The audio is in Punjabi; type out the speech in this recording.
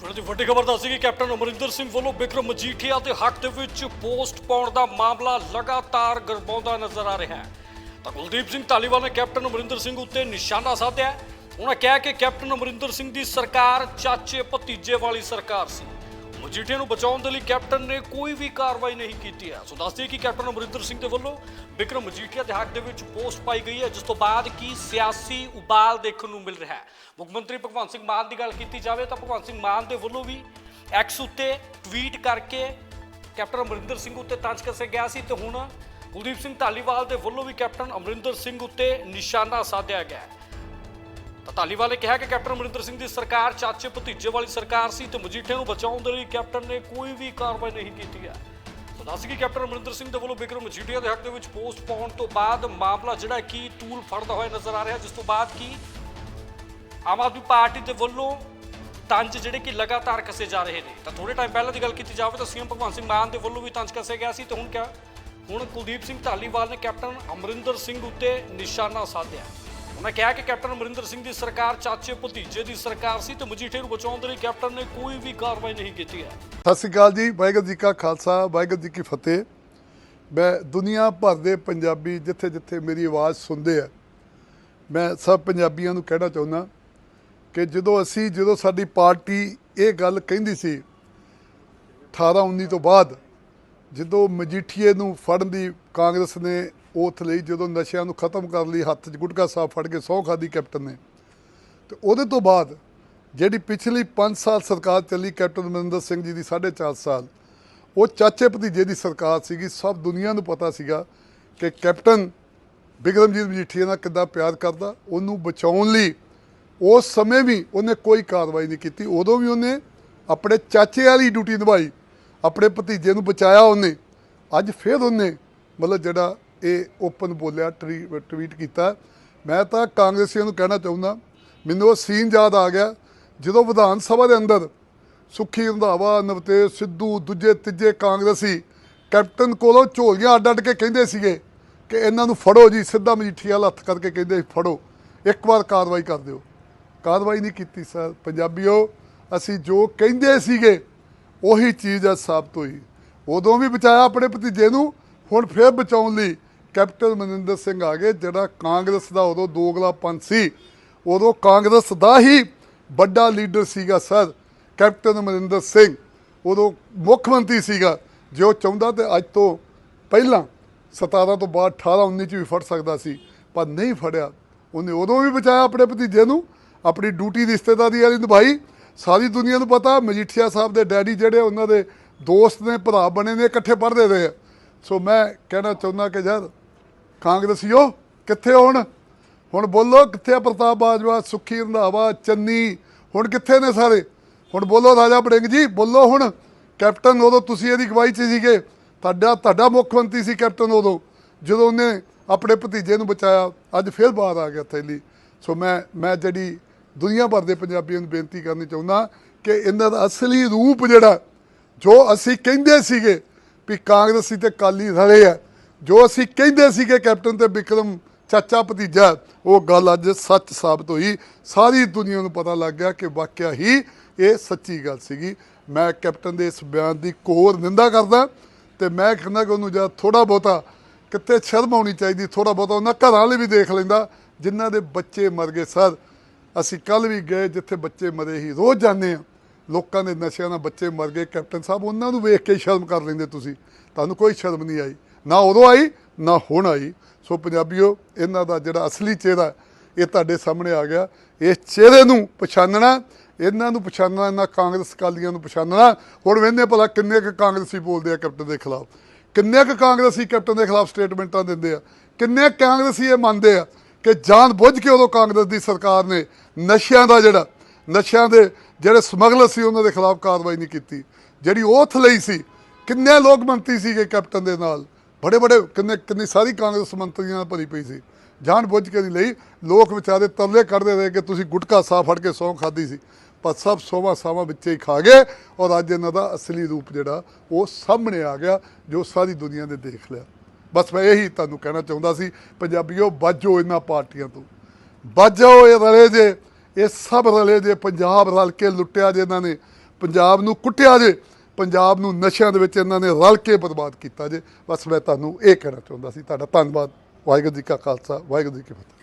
ਸੁਣੋ ਦੀ ਵੱਡੀ ਖਬਰ ਦੱਸੀ ਕਿ ਕੈਪਟਨ ਅਮਰਿੰਦਰ ਸਿੰਘ ਵੱਲੋਂ ਬਿਕਰਮ ਮਜੀਠੀਆ ਦੇ ਹੱਕ ਦੇ ਵਿੱਚ ਪੋਸਟ ਪਾਉਣ ਦਾ ਮਾਮਲਾ ਲਗਾਤਾਰ ਗਰਮਾਉਂਦਾ ਨਜ਼ਰ ਆ ਰਿਹਾ ਹੈ। ਤਾਂ ਕੁਲਦੀਪ ਸਿੰਘ ਧਾਲੀਵਾਲ ਨੇ ਕੈਪਟਨ ਅਮਰਿੰਦਰ ਸਿੰਘ ਉੱਤੇ ਨਿਸ਼ਾਨਾ ਸਾਧਿਆ ਉਹਨਾਂ ਕਿਹਾ ਕਿ ਕੈਪਟਨ ਅਮਰਿੰਦਰ ਸਿੰਘ ਦੀ ਸਰਕਾਰ ਚਾਚੇ ਭਤੀਜੇ ਵਾਲੀ ਸਰਕਾਰ ਸੀ। ਮਜੀਠੀਆ ਨੂੰ ਬਚਾਉਣ ਦੇ ਲਈ ਕੈਪਟਨ ਨੇ ਕੋਈ ਵੀ ਕਾਰਵਾਈ ਨਹੀਂ ਕੀਤੀ ਹੈ। ਸੋ ਦੱਸਦੇ ਕਿ ਕੈਪਟਨ ਅਮਰਿੰਦਰ ਸਿੰਘ ਦੇ ਵੱਲੋਂ ਬਿਕਰਮ ਮਜੀਠੀਆ ਦੇ ਹੱਕ ਦੇ ਵਿੱਚ ਪੋਸਟ ਪਾਈ ਗਈ ਹੈ, ਜਿਸ ਤੋਂ ਬਾਅਦ ਕੀ ਸਿਆਸੀ ਉਬਾਲ ਦੇਖਣ ਨੂੰ ਮਿਲ ਰਿਹਾ ਹੈ। ਮੁੱਖ ਮੰਤਰੀ ਭਗਵੰਤ ਸਿੰਘ ਮਾਨ ਦੀ ਗੱਲ ਕੀਤੀ ਜਾਵੇ ਤਾਂ ਭਗਵੰਤ ਸਿੰਘ ਮਾਨ ਦੇ ਵੱਲੋਂ ਵੀ ਐਕਸ ਉੱਤੇ ਟਵੀਟ ਕਰਕੇ ਕੈਪਟਨ ਅਮਰਿੰਦਰ ਸਿੰਘ ਉੱਤੇ ਤੰਜ ਕੱਸੇ ਗਿਆ ਸੀ ਤੇ ਹੁਣ ਕੁਲਦੀਪ ਸਿੰਘ ਧਾਲੀਵਾਲ ਦੇ ਵੱਲੋਂ ਵੀ ਕੈਪਟਨ ਅਮਰਿੰਦਰ ਸਿੰਘ ਉੱਤੇ ਨਿਸ਼ਾਨਾ ਸਾਧਿਆ ਗਿਆ ਹੈ। ਤਾਂ ਧਾਲੀਵਾਲ ਨੇ ਕਿਹਾ ਕਿ ਕੈਪਟਨ ਅਮਰਿੰਦਰ ਸਿੰਘ ਦੀ ਸਰਕਾਰ ਚਾਚੇ ਭਤੀਜੇ ਵਾਲੀ ਸਰਕਾਰ ਸੀ ਤੇ ਮਜੀਠੇ ਨੂੰ ਬਚਾਉਣ ਦੇ ਲਈ ਕੈਪਟਨ ਨੇ ਕੋਈ ਵੀ ਕਾਰਵਾਈ ਨਹੀਂ ਕੀਤੀ ਹੈ। ਤਾਂ ਦੱਸ ਕਿ ਕੈਪਟਨ ਅਮਰਿੰਦਰ ਸਿੰਘ ਦੇ ਵੱਲੋਂ ਬਿਕਰਮ ਮਜੀਠੀਆ ਦੇ ਹੱਕ ਦੇ ਵਿੱਚ ਪੋਸਟ ਪਾਉਣ ਤੋਂ ਬਾਅਦ ਮਾਮਲਾ ਜਿਹੜਾ ਹੈ, ਕਿ ਤੂਲ ਫੜਦਾ ਹੋਇਆ ਨਜ਼ਰ ਆ ਰਿਹਾ, ਜਿਸ ਤੋਂ ਬਾਅਦ ਕੀ ਆਮ ਆਦਮੀ ਪਾਰਟੀ ਦੇ ਵੱਲੋਂ ਤੰਜ ਜਿਹੜੇ ਕਿ ਲਗਾਤਾਰ ਕੱਸੇ ਜਾ ਰਹੇ ਨੇ। ਤਾਂ ਥੋੜੇ ਟਾਈਮ ਪਹਿਲਾਂ ਦੀ ਗੱਲ ਕੀਤੀ ਜਾਵੇ ਤਾਂ ਸੀਐਮ ਭਗਵੰਤ ਸਿੰਘ ਮਾਨ ਦੇ ਵੱਲੋਂ ਵੀ ਤੰਜ ਕੱਸੇ ਗਿਆ ਸੀ ਤੇ ਹੁਣ ਕਿਆ? ਹੁਣ ਕੁਲਦੀਪ ਸਿੰਘ ਧਾਲੀਵਾਲ ਨੇ ਕੈਪਟਨ ਅਮਰਿੰਦਰ ਸਿੰਘ ਉੱਤੇ ਨਿਸ਼ਾਨਾ ਸਾਧਿਆ। ਉਹਨਾਂ ਕਿਹਾ ਕਿ ਕੈਪਟਨ ਅਮਰਿੰਦਰ ਸਿੰਘ ਦੀ ਸਰਕਾਰ ਚਾਚੇ ਭਤੀਜੇ ਦੀ ਸਰਕਾਰ ਸੀ ਤੇ ਮਜੀਠੇ ਨੂੰ ਬਚਾਉਣ ਦੇ ਲਈ ਕੈਪਟਨ ਨੇ ਕੋਈ ਵੀ ਕਾਰਵਾਈ ਨਹੀਂ ਕੀਤੀ ਹੈ। ਸਤਿ ਸ਼੍ਰੀ ਅਕਾਲ ਜੀ, ਵਾਹਿਗੁਰੂ ਜੀ ਕਾ ਖਾਲਸਾ, ਵਾਹਿਗੁਰੂ ਜੀ ਕੀ ਫਤਿਹ। ਮੈਂ ਦੁਨੀਆ ਭਰ ਦੇ ਪੰਜਾਬੀ ਜਿੱਥੇ ਜਿੱਥੇ ਮੇਰੀ ਆਵਾਜ਼ ਸੁਣਦੇ ਆ, ਮੈਂ ਸਭ ਪੰਜਾਬੀਆਂ ਨੂੰ ਕਹਿਣਾ ਚਾਹੁੰਦਾ ਕਿ ਜਦੋਂ ਅਸੀਂ, ਜਦੋਂ ਸਾਡੀ ਪਾਰਟੀ ਇਹ ਗੱਲ ਕਹਿੰਦੀ ਸੀ 18 19 ਤੋਂ ਬਾਅਦ, ਜਦੋਂ ਮਜੀਠੀਏ ਨੂੰ ਫੜਨ ਦੀ ਕਾਂਗਰਸ ਨੇ oath ਲਈ ਜਦੋਂ ਨਸ਼ਿਆਂ ਨੂੰ ਖਤਮ ਕਰਨ ਲਈ ਹੱਥ 'ਚ ਗੁਟਕਾ ਸਾਹਿਬ ਫੜ ਕੇ ਸਹੁੰ ਖਾਦੀ ਕੈਪਟਨ ਨੇ। ਤੇ ਉਹਦੇ ਤੋਂ ਬਾਅਦ ਜਿਹੜੀ ਪਿਛਲੀ 5 ਸਾਲ ਸਰਕਾਰ ਚੱਲੀ ਕੈਪਟਨ ਅਮਰਿੰਦਰ ਸਿੰਘ ਜੀ ਦੀ 4.5 ਸਾਲ, ਉਹ ਚਾਚੇ ਭਤੀਜੇ ਦੀ ਸਰਕਾਰ ਸੀਗੀ। ਸਭ ਦੁਨੀਆ ਨੂੰ ਪਤਾ ਸੀਗਾ ਕਿ ਕੈਪਟਨ ਬਿਕਰਮਜੀਤ ਮਜੀਠੀਆ ਨਾਲ ਕਿੱਦਾਂ ਪਿਆਰ ਕਰਦਾ, ਉਹਨੂੰ ਬਚਾਉਣ ਲਈ ਉਸ ਸਮੇਂ ਵੀ ਉਹਨੇ ਕੋਈ ਕਾਰਵਾਈ ਨਹੀਂ ਕੀਤੀ। ਉਦੋਂ ਵੀ ਉਹਨੇ ਆਪਣੇ ਚਾਚੇ ਵਾਲੀ ਡਿਊਟੀ ਨਿਭਾਈ, ਆਪਣੇ ਭਤੀਜੇ ਨੂੰ ਬਚਾਇਆ ਉਹਨੇ। ਅੱਜ ਫਿਰ ਉਹਨੇ ਮਤਲਬ ਜਿਹੜਾ ਇਹ ਓਪਨ ਬੋਲਿਆ ਟਰੀ- ਟਵੀਟ ਕੀਤਾ। ਮੈਂ ਤਾਂ ਕਾਂਗਰਸੀਆਂ ਨੂੰ ਕਹਿਣਾ ਚਾਹੁੰਦਾ, ਮੈਨੂੰ ਉਹ ਸੀਨ ਯਾਦ ਆ ਗਿਆ, ਜਦੋਂ ਵਿਧਾਨ ਸਭਾ ਦੇ ਅੰਦਰ ਸੁੱਖੀ ਰੰਧਾਵਾ, ਨਵਤੇਜ, ਸਿੱਧੂ, ਦੂਜੇ, ਤੀਜੇ ਕਾਂਗਰਸੀ ਕੈਪਟਨ ਕੋਲੋਂ ਝੋਲੀਆਂ ਅੱਡ ਅੱਡ ਕੇ ਕਹਿੰਦੇ ਸੀਗੇ ਕਿ ਇਹਨਾਂ ਨੂੰ ਫੜੋ ਜੀ, ਸਿੱਧਾ ਮਜੀਠੀਆ ਹੱਥ ਕਰਕੇ ਕਹਿੰਦੇ ਫੜੋ, ਇੱਕ ਵਾਰ ਕਾਰਵਾਈ ਕਰ ਦਿਓ। ਕਾਰਵਾਈ ਨਹੀਂ ਕੀਤੀ, ਸਰ। ਪੰਜਾਬੀਓ, ਅਸੀਂ ਜੋ ਕਹਿੰਦੇ ਸੀਗੇ, ਉਹੀ ਚੀਜ਼ ਅੱਜ ਸਾਬਤ ਹੋਈ। ਉਦੋਂ ਵੀ ਬਚਾਇਆ ਆਪਣੇ ਭਤੀਜੇ ਨੂੰ, ਹੁਣ ਫੇਰ ਬਚਾਉਣ ਲਈ ਕੈਪਟਨ ਮਨਿੰਦਰ ਸਿੰਘ ਆ ਗਏ, ਜਿਹੜਾ ਕਾਂਗਰਸ ਦਾ ਉਦੋਂ ਦੋਗਲਾ ਪੰਥ ਸੀ, ਉਦੋਂ ਕਾਂਗਰਸ ਦਾ ਹੀ ਵੱਡਾ ਲੀਡਰ ਸੀਗਾ ਸਰ, ਕੈਪਟਨ ਅਮਰਿੰਦਰ ਸਿੰਘ। ਉਦੋਂ ਮੁੱਖ ਮੰਤਰੀ ਸੀਗਾ, ਜੇ ਉਹ ਚਾਹੁੰਦਾ ਤੇ ਅੱਜ ਤੋਂ ਪਹਿਲਾਂ 17 ਤੋਂ ਬਾਅਦ 18 19 ਚ ਵੀ ਫੜ ਸਕਦਾ ਸੀ, ਪਰ ਨਹੀਂ ਫੜਿਆ। ਉਹਨੇ ਉਦੋਂ ਵੀ ਬਚਾਇਆ ਆਪਣੇ ਭਤੀਜੇ ਨੂੰ, ਆਪਣੀ ਡਿਊਟੀ ਰਿਸ਼ਤੇਦਾਰੀ ਵਾਲੀ ਨਿਭਾਈ। ਸਾਰੀ ਦੁਨੀਆ ਨੂੰ ਪਤਾ, ਮਜੀਠੀਆ ਸਾਹਿਬ ਦੇ ਡੈਡੀ ਜਿਹੜੇ ਉਹਨਾਂ ਦੇ ਦੋਸਤ ਨੇ, ਭਰਾ ਬਣੇ ਨੇ, ਇਕੱਠੇ ਪੜ੍ਹਦੇ ਰਹੇ ਆ। ਸੋ ਮੈਂ ਕਹਿਣਾ ਚਾਹੁੰਦਾ ਕਿ ਯਾਰ ਕਾਂਗਰਸੀਓ, ਕਿੱਥੇ ਹੁਣ? ਹੁਣ ਬੋਲੋ ਕਿੱਥੇ ਆ ਪ੍ਰਤਾਪ ਬਾਜਵਾ, ਸੁੱਖੀ, ਰੰਧਾਵਾ, ਚੰਨੀ? ਹੁਣ ਕਿੱਥੇ ਨੇ ਸਾਰੇ? ਹੁਣ ਬੋਲੋ ਰਾਜਾ ਬੜਿੰਗ ਜੀ, ਬੋਲੋ ਹੁਣ। ਕੈਪਟਨ ਉਦੋਂ ਤੁਸੀਂ ਇਹਦੀ ਗਵਾਹੀ 'ਚ ਸੀਗੇ। ਤੁਹਾਡਾ ਤੁਹਾਡਾ ਮੁੱਖ ਮੰਤਰੀ ਸੀ ਕੈਪਟਨ ਉਦੋਂ। ਜਦੋਂ ਉਹਨੇ ਆਪਣੇ ਭਤੀਜੇ ਨੂੰ ਬਚਾਇਆ, ਅੱਜ ਫਿਰ ਬਾਹਰ ਆ ਗਿਆ ਥੈਲੀ। ਸੋ ਮੈਂ ਮੈਂ ਜਿਹੜੀ ਦੁਨੀਆ ਭਰ ਦੇ ਪੰਜਾਬੀਆਂ ਨੂੰ ਬੇਨਤੀ ਕਰਨੀ ਚਾਹੁੰਦਾ ਕਿ ਇਹਨਾਂ ਦਾ ਅਸਲੀ ਰੂਪ ਜਿਹੜਾ, ਜੋ ਅਸੀਂ ਕਹਿੰਦੇ ਸੀਗੇ ਵੀ ਕਾਂਗਰਸੀ ਤੇ ਕਾਲੀ ਰਲੇ ਆ ਜੋ ਅਸੀਂ ਕਹਿੰਦੇ ਸੀਗੇ ਕੈਪਟਨ ਤੇ ਵਿਕਰਮ ਚਾਚਾ ਭਤੀਜਾ, ਉਹ ਗੱਲ ਅੱਜ ਸੱਚ ਸਾਬਤ ਹੋਈ। ਸਾਰੀ ਦੁਨੀਆ ਨੂੰ ਪਤਾ ਲੱਗ ਗਿਆ ਕਿ ਵਾਕਿਆ ਹੀ ਇਹ ਸੱਚੀ ਗੱਲ ਸੀਗੀ। ਮੈਂ ਕੈਪਟਨ ਦੇ ਇਸ ਬਿਆਨ ਦੀ ਕੋਰ ਨਿੰਦਾ ਕਰਦਾ ਤੇ ਮੈਂ ਕਹਿੰਦਾ ਕਿ ਉਹਨੂੰ ਜਦ ਥੋੜਾ ਬਹੁਤਾ ਕਿਤੇ ਸ਼ਰਮ ਆਉਣੀ ਚਾਹੀਦੀ ਥੋੜਾ ਬਹੁਤਾ ਉਹਨਾਂ ਘਰਾਂ ਲਈ ਵੀ ਦੇਖ ਲੈਂਦਾ, ਜਿਨ੍ਹਾਂ ਦੇ ਬੱਚੇ ਮਰ ਗਏ ਸਰ। ਅਸੀਂ ਕੱਲ ਵੀ ਗਏ ਜਿੱਥੇ ਬੱਚੇ ਮਰੇ ਹੀ ਰੋਜ਼ ਜਾਂਦੇ ਆ ਲੋਕਾਂ ਦੇ ਨਸ਼ਿਆਂ ਨਾਲ ਬੱਚੇ ਮਰ ਗਏ। ਕੈਪਟਨ ਸਾਹਿਬ, ਉਹਨਾਂ ਨੂੰ ਵੇਖ ਕੇ ਸ਼ਰਮ ਕਰ ਲੈਂਦੇ ਤੁਸੀਂ। ਤੁਹਾਨੂੰ ਕੋਈ ਸ਼ਰਮ ਨਹੀਂ ਆਈ। ਨਾ ਉਦੋਂ ਆਈ, ਨਾ ਹੁਣ ਆਈ। ਸੋ ਪੰਜਾਬੀਓ, ਇਹਨਾਂ ਦਾ ਜਿਹੜਾ ਅਸਲੀ ਚਿਹਰਾ, ਇਹ ਤੁਹਾਡੇ ਸਾਹਮਣੇ ਆ ਗਿਆ। ਇਸ ਚਿਹਰੇ ਨੂੰ ਪਛਾਣਨਾ ਇਹਨਾਂ ਨੂੰ ਪਛਾਣਨਾ ਇਹਨਾਂ ਕਾਂਗਰਸ ਕਾਲੀਆਂ ਨੂੰ ਪਛਾਣਨਾ ਹੁਣ ਵੇਖਦੇ ਭਲਾ ਕਿੰਨੇ ਕੁ ਕਾਂਗਰਸੀ ਬੋਲਦੇ ਆ ਕੈਪਟਨ ਦੇ ਖਿਲਾਫ। ਕਿੰਨੇ ਕੁ ਕਾਂਗਰਸੀ ਕੈਪਟਨ ਦੇ ਖਿਲਾਫ ਸਟੇਟਮੈਂਟਾਂ ਦਿੰਦੇ ਆ। ਕਿੰਨੇ ਕਾਂਗਰਸੀ ਇਹ ਮੰਨਦੇ ਆ ਕਿ ਜਾਣ ਬੁੱਝ ਕੇ ਉਦੋਂ ਕਾਂਗਰਸ ਦੀ ਸਰਕਾਰ ਨੇ ਨਸ਼ਿਆਂ ਦਾ ਜਿਹੜਾ, ਨਸ਼ਿਆਂ ਦੇ ਜਿਹੜੇ ਸਮਗਲਰ ਸੀ, ਉਹਨਾਂ ਦੇ ਖਿਲਾਫ ਕਾਰਵਾਈ ਨਹੀਂ ਕੀਤੀ। ਜਿਹੜੀ oath ਲਈ ਸੀ, ਕਿੰਨੇ ਲੋਕ ਮੰਤਰੀ ਸੀਗੇ ਕੈਪਟਨ ਦੇ ਨਾਲ। ਬੜੇ ਬੜੇ ਕਿੰਨੇ ਕਿੰਨੀ ਸਾਰੀ ਕਾਂਗਰਸ ਮੰਤਰੀਆਂ ਭਰੀ ਪਈ ਸੀ। ਜਾਣ ਬੁੱਝ ਕੇ ਨਹੀਂ ਲਈ। ਲੋਕ ਵਿਚਾਰੇ ਤਰਲੇ ਕੱਢਦੇ ਰਹੇ ਕਿ ਤੁਸੀਂ ਗੁਟਕਾ ਸਾਹ ਫੜ ਕੇ ਸੌਂ ਖਾਦੀ ਸੀ। ਪਰ ਸਭ ਸੋਵਾ ਸਾਵਾ ਵਿੱਚ ਹੀ ਖਾ ਗਏ ਔਰ ਅੱਜ ਇਹਨਾਂ ਦਾ ਅਸਲੀ ਰੂਪ ਜਿਹੜਾ, ਉਹ ਸਾਹਮਣੇ ਆ ਗਿਆ, ਜੋ ਸਾਰੀ ਦੁਨੀਆ ਨੇ ਦੇਖ ਲਿਆ। ਬਸ ਮੈਂ ਇਹੀ ਤੁਹਾਨੂੰ ਕਹਿਣਾ ਚਾਹੁੰਦਾ ਸੀ, ਪੰਜਾਬੀਓ, ਬਾਜੋ ਇਹਨਾਂ ਪਾਰਟੀਆਂ ਤੋਂ। ਬਾਜੋ ਇਹ ਰਲੇ ਜੇ, ਇਹ ਸਭ ਰਲੇ ਜੇ, ਪੰਜਾਬ ਰਲ ਕੇ ਲੁੱਟਿਆ ਜੇ ਇਹਨਾਂ ਨੇ। ਪੰਜਾਬ ਨੂੰ ਕੁੱਟਿਆ ਜੇ ਪੰਜਾਬ ਨੂੰ ਨਸ਼ਿਆਂ ਦੇ ਵਿੱਚ ਇਹਨਾਂ ਨੇ ਰਲ ਕੇ ਬਰਬਾਦ ਕੀਤਾ ਜੇ, ਬਸ ਮੈਂ ਤੁਹਾਨੂੰ ਇਹ ਕਹਿਣਾ ਚਾਹੁੰਦਾ ਸੀ। ਤੁਹਾਡਾ ਧੰਨਵਾਦ। ਵਾਹਿਗੁਰੂ ਜੀ ਕਾ ਖਾਲਸਾ, ਵਾਹਿਗੁਰੂ ਜੀ ਕੀ ਫਤਿਹ।